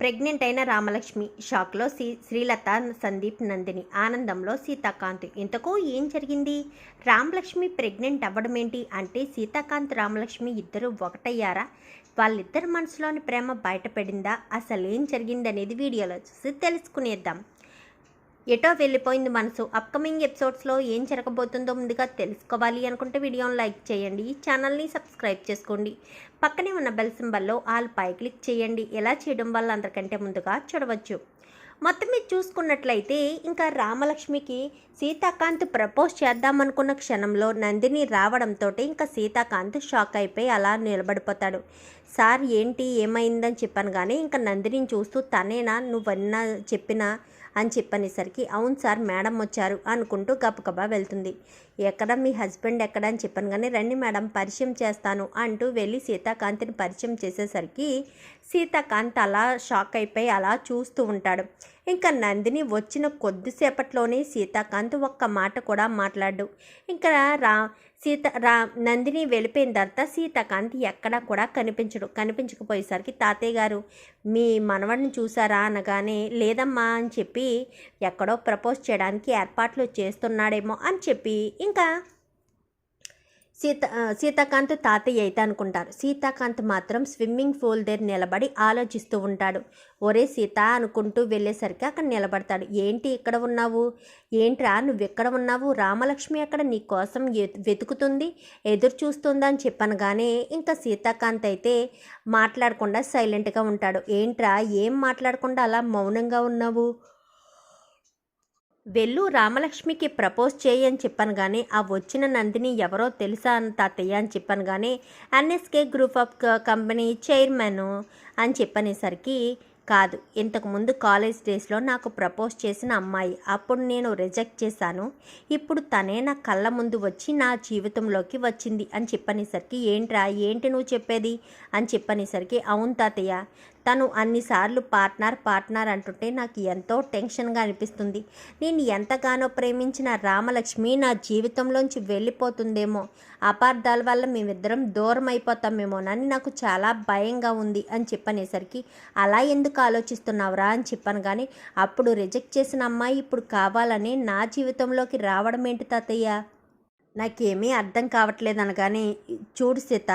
Pregnant అయిన రామలక్ష్మి షాక్లో శ్రీ శ్రీలత సందీప్ నందిని ఆనందంలో సీతాకాంత్. ఇంతకు ఏం జరిగింది? రామలక్ష్మి ప్రెగ్నెంట్ అవ్వడం ఏంటి అంటే సీతాకాంత్ రామలక్ష్మి ఇద్దరు ఒకటయ్యారా? వాళ్ళిద్దరి మనసులోని ప్రేమ బయటపడిందా? అసలు ఏం జరిగిందనేది వీడియోలో చూసి తెలుసుకునేద్దాం. ఎటో వెళ్ళిపోయింది మనసు. అప్కమింగ్ ఎపిసోడ్స్లో ఏం జరగబోతుందో ముందుగా తెలుసుకోవాలి అనుకుంటే వీడియోని లైక్ చేయండి ఈ ఛానల్ని సబ్స్క్రైబ్ చేసుకోండి. పక్కనే ఉన్న బెల్ సింబల్లో ఆల్ పై క్లిక్ చేయండి. ఎలా చేయడం వల్ల అందరికంటే ముందుగా చూడవచ్చు. మొత్తం మీద చూసుకున్నట్లయితే ఇంకా రామలక్ష్మికి సీతాకాంత్ ప్రపోజ్ చేద్దామనుకున్న క్షణంలో నందిని రావడంతో ఇంకా సీతాకాంత్ షాక్ అయిపోయి అలా నిలబడిపోతాడు. సార్ ఏంటి? ఏమైందని చెప్పాను కానీ ఇంకా నందిని చూస్తూ తనేనా? నువ్వన్నా చెప్పిన అని చెప్పనేసరికి అవును సార్ మేడం వచ్చారు అనుకుంటూ గబగబా వెళ్తుంది. ఎక్కడ? మీ హస్బెండ్ ఎక్కడ? అని చెప్పాను కానీ రండి మేడం పరిచయం చేస్తాను అంటూ వెళ్ళి సీతాకాంత్ని పరిచయం చేసేసరికి సీతాకాంత్ అలా షాక్ అయిపోయి అలా చూస్తూ ఉంటాడు. ఇంకా నందిని వచ్చిన కొద్దిసేపట్లోనే సీతాకాంత్ ఒక్క మాట కూడా మాట్లాడు. ఇంకా రా సీత రా నందిని వెళ్ళిపోయిన తర్వాత సీతాకాంత్ ఎక్కడా కూడా కనిపించడు. కనిపించకపోయేసరికి తాతయ్య గారు మీ మనవడిని చూసారా అనగానే లేదమ్మా అని చెప్పి ఎక్కడో ప్రపోజ్ చేయడానికి ఏర్పాట్లు చేస్తున్నాడేమో అని చెప్పి ఇంకా సీత సీతాకాంత్ తాతయ్య అయితే అనుకుంటారు. సీతాకాంత్ మాత్రం స్విమ్మింగ్ పూల్ దగ్గర నిలబడి ఆలోచిస్తూ ఉంటాడు. ఒరే సీత అనుకుంటూ వెళ్ళేసరికి అక్కడ నిలబడతాడు. ఏంటి ఇక్కడ ఉన్నావు? ఏంట్రా? నువ్వు ఎక్కడ ఉన్నావు? రామలక్ష్మి అక్కడ నీ కోసం వెతుకుతుంది ఎదురు చూస్తుందా? అని ఇంకా సీతాకాంత్ అయితే మాట్లాడకుండా సైలెంట్గా ఉంటాడు. ఏంట్రా? ఏం మాట్లాడకుండా అలా మౌనంగా ఉన్నావు? వెళ్ళు రామలక్ష్మికి ప్రపోజ్ చేయి అని చెప్పాను కానీ ఆ వచ్చిన నందిని ఎవరో తెలుసా అని తాతయ్య అని చెప్పాను కానీ NSK group of company chairman అని చెప్పనేసరికి కాదు. ఇంతకుముందు కాలేజ్ డేస్లో నాకు ప్రపోజ్ చేసిన అమ్మాయి అప్పుడు నేను రిజెక్ట్ చేశాను. ఇప్పుడు తనే నా కళ్ళ ముందు వచ్చి నా జీవితంలోకి వచ్చింది అని చెప్పనేసరికి ఏంట్రా ఏంటి నువ్వు చెప్పేది? అని చెప్పనేసరికి అవును తాతయ్య తను అన్నిసార్లు పార్ట్నర్ పార్ట్నర్ అంటుంటే నాకు ఎంతో టెన్షన్గా అనిపిస్తుంది. నేను ఎంతగానో ప్రేమించిన రామలక్ష్మి నా జీవితంలోంచి వెళ్ళిపోతుందేమో. అపార్థాల వల్ల మేమిద్దరం దూరం అయిపోతామేమోనని నాకు చాలా భయంగా ఉంది అని చెప్పనేసరికి అలా ఎందుకు ఆలోచిస్తున్నావురా? అని చెప్పాను కానీ అప్పుడు రిజెక్ట్ చేసిన అమ్మాయి ఇప్పుడు కావాలని నా జీవితంలోకి రావడం ఏంటి తాతయ్య? నాకేమీ అర్థం కావట్లేదు అనగానే చూడు సీత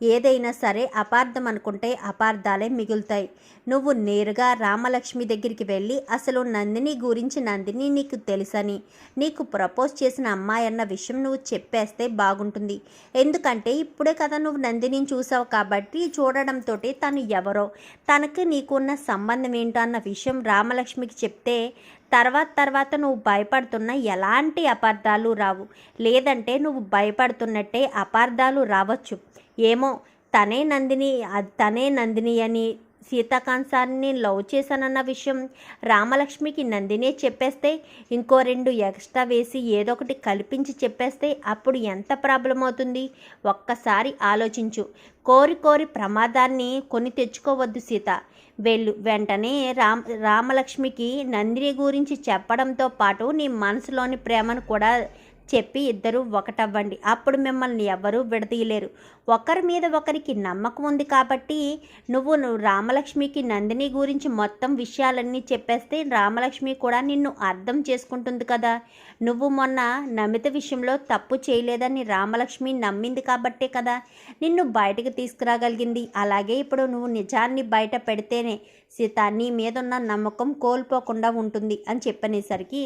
ఏదైనా సరే అపార్థం అనుకుంటే అపార్థాలే మిగులుతాయి. నువ్వు నేరుగా రామలక్ష్మి దగ్గరికి వెళ్ళి అసలు నందిని గురించి నందిని నీకు తెలుసని నీకు ప్రపోజ్ చేసిన అమ్మాయి అన్న విషయం నువ్వు చెప్పేస్తే బాగుంటుంది. ఎందుకంటే ఇప్పుడే కదా నువ్వు నందిని చూసావు కాబట్టి చూడడంతో తను ఎవరో తనకి నీకున్న సంబంధం ఏంటో అన్న విషయం రామలక్ష్మికి చెప్తే తర్వాత తర్వాత నువ్వు భయపడుతున్న ఎలాంటి అపార్థాలు రావు. లేదంటే నువ్వు భయపడుతున్నట్టే అపార్థాలు రావచ్చు. ఏమో తనే నందిని తనే నందిని అని సీతాకాంత్ సార్ని లవ్ చేశానన్న విషయం రామలక్ష్మికి నందినే చెప్పేస్తే ఇంకో రెండు ఎక్స్ట్రా వేసి ఏదో ఒకటి కల్పించి చెప్పేస్తే అప్పుడు ఎంత ప్రాబ్లం అవుతుంది? ఒక్కసారి ఆలోచించు. కోరి కోరి ప్రమాదాన్ని కొని తెచ్చుకోవద్దు సీత. వెళ్ళు. వెంటనే రామ్ రామలక్ష్మికి నందిని గురించి చెప్పడంతో పాటు నీ మనసులోని ప్రేమను కూడా చెప్పి ఇద్దరు ఒకటవ్వండి. అప్పుడు మిమ్మల్ని ఎవ్వరూ విడదీయలేరు. ఒకరి మీద ఒకరికి నమ్మకం ఉంది కాబట్టి నువ్వు నువ్వు రామలక్ష్మికి నందిని గురించి మొత్తం విషయాలన్నీ చెప్పేస్తే రామలక్ష్మి కూడా నిన్ను అర్థం చేసుకుంటుంది కదా. నువ్వు మొన్న నమిత విషయంలో తప్పు చేయలేదని రామలక్ష్మి నమ్మింది కాబట్టే కదా నిన్ను బయటకు తీసుకురాగలిగింది. అలాగే ఇప్పుడు నువ్వు నిజాన్ని బయట పెడితేనే సీత నీ మీద ఉన్న నమ్మకం కోల్పోకుండా ఉంటుంది అని చెప్పనేసరికి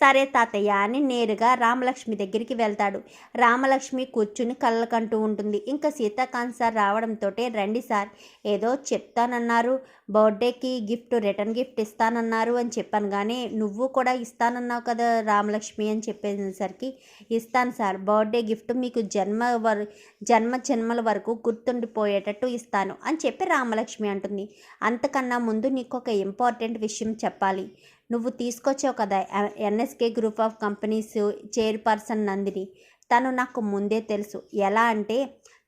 సరే తాతయ్య అని నేరుగా రామలక్ష్మి దగ్గరికి వెళ్తాడు. రామలక్ష్మి కూర్చుని కళ్ళకంటూ ఉంటుంది. ఇంకా సీతాకాంత్ సార్ రావడంతో రండి సార్. ఏదో చెప్తానన్నారు. బర్త్డేకి గిఫ్ట్ రిటర్న్ గిఫ్ట్ ఇస్తానన్నారు అని చెప్పాను కానీ నువ్వు కూడా ఇస్తానన్నావు కదా రామలక్ష్మి అని చెప్పేసరికి ఇస్తాను సార్. బర్త్డే గిఫ్ట్ మీకు జన్మ వర జన్మ జన్మల వరకు గుర్తుండిపోయేటట్టు ఇస్తాను అని చెప్పి రామలక్ష్మి అంటుంది. అంతకన్నా ముందు నీకు ఒక ఇంపార్టెంట్ విషయం చెప్పాలి. నువ్వు తీసుకొచ్చావు కదా NSK group of companies chairperson Nandini. తను నాకు ముందే తెలుసు. ఎలా అంటే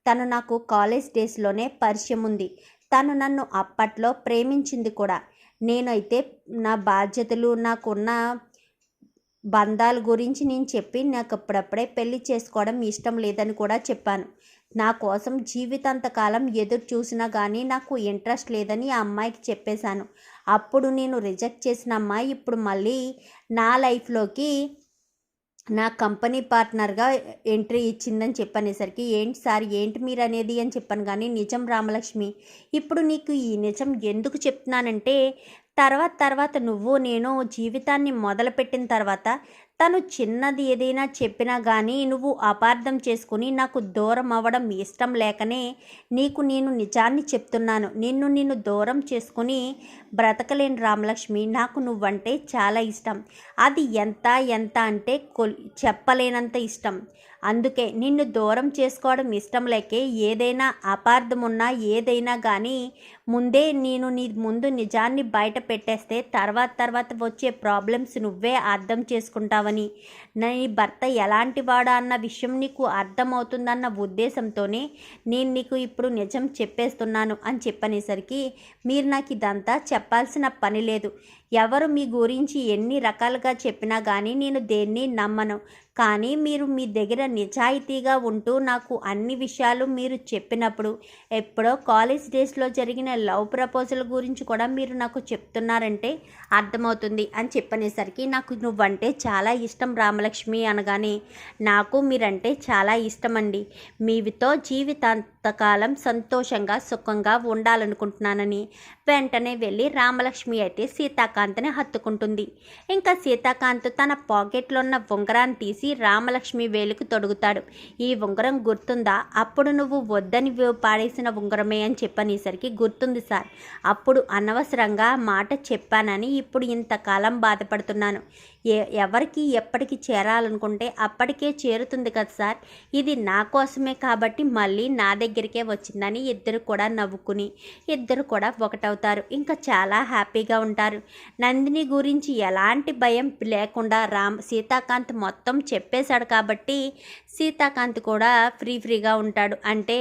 తను నాకు కాలేజ్ డేస్లోనే పరిచయం ఉంది. తను నన్ను అప్పట్లో ప్రేమించింది కూడా. నేనైతే నా బాధ్యతలు నాకున్న బంధాల గురించి నేను చెప్పి నాకు అప్పుడప్పుడే పెళ్ళి చేసుకోవడం ఇష్టం లేదని కూడా చెప్పాను. నా కోసం జీవితాంతకాలం ఎదురు చూసినా కానీ నాకు ఇంట్రెస్ట్ లేదని ఆ అమ్మాయికి చెప్పేశాను. అప్పుడు నేను రిజెక్ట్ చేసిన అమ్మాయి ఇప్పుడు మళ్ళీ నా లైఫ్లోకి నా కంపెనీ పార్ట్నర్గా ఎంట్రీ ఇచ్చిందని చెప్పనేసరికి ఏంటి సార్ ఏంటి మీరు అనేది అని చెప్పాను. కానీ నిజం రామలక్ష్మి ఇప్పుడు నీకు ఈ నిజం ఎందుకు చెప్తున్నానంటే తర్వాత తర్వాత నువ్వు నేను జీవితాన్ని మొదలుపెట్టిన తర్వాత తను చిన్నది ఏదైనా చెప్పినా కానీ నువ్వు అపార్థం చేసుకుని నాకు దూరం అవ్వడం ఇష్టం లేకనే నీకు నేను నిజాన్ని చెప్తున్నాను. నిన్ను నిన్ను దూరం చేసుకుని బ్రతకలేని రామలక్ష్మి. నాకు నువ్వంటే చాలా ఇష్టం. అది ఎంత ఎంత అంటే కొల్ చెప్పలేనంత ఇష్టం. అందుకే నిన్ను దూరం చేసుకోవడం ఇష్టం లేకే ఏదైనా అపార్థం ఉన్నా ఏదైనా కానీ ముందే నేను నీ ముందు నిజాన్ని బయట పెట్టేస్తే తర్వాత తర్వాత వచ్చే ప్రాబ్లమ్స్ నువ్వే అర్థం చేస్తున్నావని నీ భర్త ఎలాంటి వాడా అన్న విషయం నీకు అర్థమవుతుందన్న ఉద్దేశంతోనే నేను నీకు ఇప్పుడు నిజం చెప్పేస్తున్నాను అని చెప్పనేసరికి మీరు నాకు ఇదంతా చెప్పాల్సిన పని లేదు. ఎవరు మీ గురించి ఎన్ని రకాలుగా చెప్పినా కానీ నేను దేన్ని నమ్మను. కానీ మీరు మీ దగ్గర నిజాయితీగా ఉంటూ నాకు అన్ని విషయాలు మీరు చెప్పినప్పుడు ఎప్పుడో కాలేజ్ డేస్లో జరిగిన లవ్ ప్రపోజల్ గురించి కూడా మీరు నాకు చెప్తున్నారంటే అర్థమవుతుంది అని చెప్పనేసరికి నాకు నువ్వంటే చాలా ఇష్టం రామలక్ష్మి అనగానే నాకు మీరంటే చాలా ఇష్టం అండి మీతో కొంతకాలం సంతోషంగా సుఖంగా ఉండాలనుకుంటున్నానని. వెంటనే వెళ్ళి రామలక్ష్మి అయితే సీతాకాంత్ని హత్తుకుంటుంది. ఇంకా సీతాకాంత్ తన పాకెట్లో ఉన్న ఉంగరాన్ని తీసి రామలక్ష్మి వేలుకు తొడుగుతాడు. ఈ ఉంగరం గుర్తుందా? అప్పుడు నువ్వు వద్దని పాడేసిన ఉంగరమే అని చెప్పనేసరికి గుర్తుంది సార్. అప్పుడు అనవసరంగా మాట చెప్పానని ఇప్పుడు ఇంతకాలం బాధపడుతున్నాను. ఏ ఎవరికి ఎప్పటికి చేరాలనుకుంటే అప్పటికే చేరుతుంది కదా సార్. ఇది నా కోసమే కాబట్టి మళ్ళీ నా దగ్గరికే వచ్చిందని ఇద్దరు కూడా నవ్వుకుని ఇద్దరు కూడా ఒకటవుతారు. ఇంకా చాలా హ్యాపీగా ఉంటారు. నందిని గురించి ఎలాంటి భయం లేకుండా రామ్ సీతాకాంత్ మొత్తం చెప్పేశాడు కాబట్టి సీతాకాంత్ కూడా ఫ్రీ ఫ్రీగా ఉంటాడు. అంటే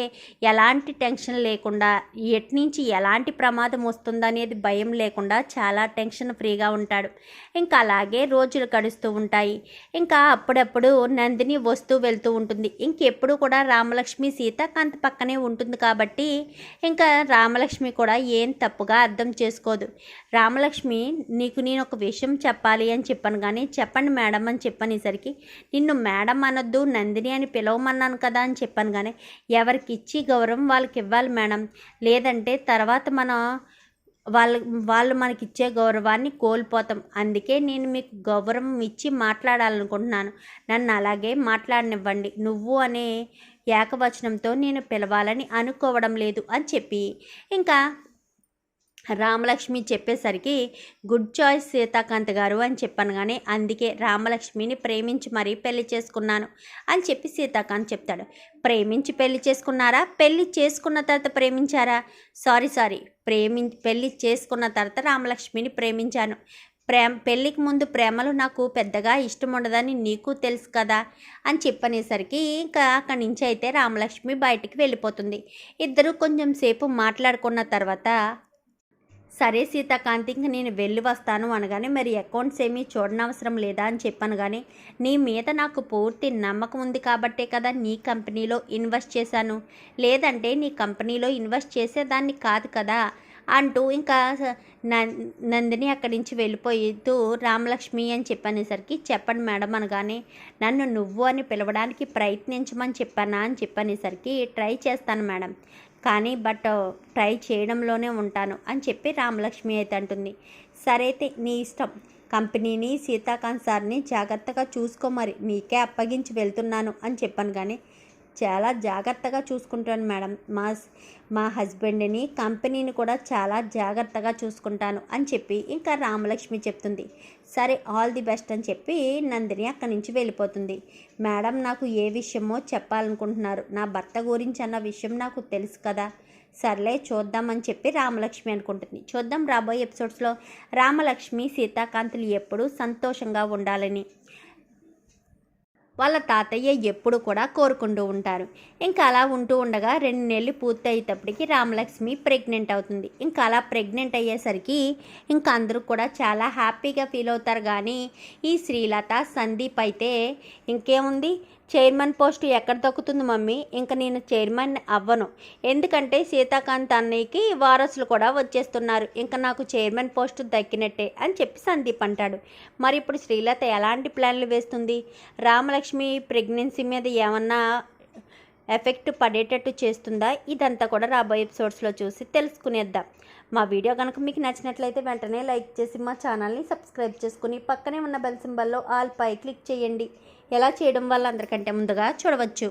ఎలాంటి టెన్షన్ లేకుండా ఎట్నుంచి ఎలాంటి ప్రమాదం వస్తుందనేది భయం లేకుండా చాలా టెన్షన్ ఫ్రీగా ఉంటాడు. ఇంకా అలాగే రోజు గడుస్తూ ఉంటాయి. ఇంకా అప్పుడప్పుడు నందిని వస్తూ వెళ్తూ ఉంటుంది. ఇంకెప్పుడు కూడా రామలక్ష్మి సీతాకాంత్ పక్కనే ఉంటుంది కాబట్టి ఇంకా రామలక్ష్మి కూడా ఏం తప్పుగా అర్థం చేసుకోదు. రామలక్ష్మి నీకు నేను ఒక విషయం చెప్పాలి అని చెప్పాను కానీ చెప్పండి మేడం అని చెప్పనేసరికి నిన్ను మేడం అనొద్దు నందిని అని పిలవమన్నాను కదా అని చెప్పాను కానీ ఎవరికి ఇచ్చి గౌరవం వాళ్ళకి ఇవ్వాలి మేడం. లేదంటే తర్వాత మనం వాళ్ళ వాళ్ళు మనకి ఇచ్చే గౌరవాన్ని కోల్పోతాం. అందుకే నేను మీకు గౌరవం ఇచ్చి మాట్లాడాలనుకుంటున్నాను. నన్ను అలాగే మాట్లాడనివ్వండి. నువ్వు అనే ఏకవచనంతో నేను పిలవాలని అనుకోవడం లేదు అని చెప్పి. ఇంకా రామలక్ష్మి చెప్పేసరికి గుడ్ చాయిస్ సీతాకాంత్ గారు అని చెప్పాను కానీ అందుకే రామలక్ష్మిని ప్రేమించి మరీ పెళ్ళి చేసుకున్నాను అని చెప్పి సీతాకాంత్ చెప్తాడు. ప్రేమించి పెళ్ళి చేసుకున్నారా? పెళ్ళి చేసుకున్న తర్వాత ప్రేమించారా? Sorry sorry. ప్రేమి పెళ్ళి చేసుకున్న తర్వాత రామలక్ష్మిని ప్రేమించాను. ప్రేమ పెళ్ళికి ముందు ప్రేమలు నాకు పెద్దగా ఇష్టం ఉండదని నీకు తెలుసు కదా? అని చెప్పనేసరికి ఇంకా అక్కడి నుంచి అయితే రామలక్ష్మి బయటికి వెళ్ళిపోతుంది. ఇద్దరు కొంచెం సేపు మాట్లాడుకున్న తర్వాత సరే సీతాకాంత్ ఇంక నేను వెళ్ళి వస్తాను అనగానే మరి అకౌంట్స్ ఏమీ చూడనవసరం లేదా? అని చెప్పాను కానీ నీ మీద నాకు పూర్తి నమ్మకం ఉంది కాబట్టే కదా నీ కంపెనీలో ఇన్వెస్ట్ చేశాను. లేదంటే నీ కంపెనీలో ఇన్వెస్ట్ చేసేదాన్ని కాదు కదా అంటూ ఇంకా నందిని అక్కడి నుంచి వెళ్ళిపోయితూ రామలక్ష్మి అని చెప్పనేసరికి చెప్పండి మేడం అనగానే నన్ను నువ్వు అని పిలవడానికి ప్రయత్నించమని చెప్పానా? అని చెప్పనేసరికి ట్రై చేస్తాను మేడం. కానీ బట్ ట్రై చేయడంలోనే ఉంటాను అని చెప్పి రామలక్ష్మి అయితే అంటుంది. సరే అయితే నీ ఇష్టం. కంపెనీని సీతాకాంత్ సార్ని జాగ్రత్తగా చూసుకో మరి. నీకే అప్పగించి వెళ్తున్నాను అని చెప్పాను కానీ చాలా జాగ్రత్తగా చూసుకుంటాను మేడం. మా మా హస్బెండ్ని కంపెనీని కూడా చాలా జాగ్రత్తగా చూసుకుంటాను అని చెప్పి ఇంకా రామలక్ష్మి చెప్తుంది. సరే ఆల్ ది బెస్ట్ అని చెప్పి నందిని అక్కడి నుంచి వెళ్ళిపోతుంది. మేడం నాకు ఏ విషయమో చెప్పాలనుకుంటున్నారు. నా భర్త గురించి అన్న విషయం నాకు తెలుసు కదా. సర్లే చూద్దామని చెప్పి రామలక్ష్మి అనుకుంటుంది. చూద్దాం రాబోయే ఎపిసోడ్స్లో రామలక్ష్మి సీతాకాంతులు ఎప్పుడూ సంతోషంగా ఉండాలని. వాళ్ళ తాతయ్య ఎప్పుడు కూడా కోరుకుంటూ ఉంటారు. ఇంకా అలా ఉంటూ ఉండగా రెండు నెలలు పూర్తి అయ్యేటప్పటికి రామలక్ష్మి ప్రెగ్నెంట్ అవుతుంది. ఇంకా అలా ప్రెగ్నెంట్ అయ్యేసరికి ఇంకా అందరూ కూడా చాలా హ్యాపీగా ఫీల్ అవుతారు. కానీ ఈ శ్రీలత సందీప్ అయితే ఇంకేముంది? చైర్మన్ పోస్ట్ ఎక్కడ దక్కుతుంది మమ్మీ? ఇంకా నేను చైర్మన్ అవ్వను. ఎందుకంటే సీతాకాంత్ అన్నయ్యకి వారసులు కూడా వచ్చేస్తున్నారు. ఇంకా నాకు చైర్మన్ పోస్ట్ దక్కినట్టే అని చెప్పి సందీప్ అంటాడు. మరి ఇప్పుడు శ్రీలత ఎలాంటి ప్లాన్లు వేస్తుంది? రామలక్ష్మి ప్రెగ్నెన్సీ మీద ఏమన్నా ఎఫెక్ట్ పడేటట్టు చేస్తుందా? ఇదంతా కూడా రాబోయే ఎపిసోడ్స్లో చూసి తెలుసుకునేద్దాం. మా వీడియో కనుక మీకు నచ్చినట్లయితే వెంటనే లైక్ చేసి మా ఛానల్ని సబ్స్క్రైబ్ చేసుకుని పక్కనే ఉన్న బెల్ సింబల్లో ఆల్ పై క్లిక్ చేయండి. ఎలా చేయడం వల్ల అందరికంటే ముందుగా చూడవచ్చు.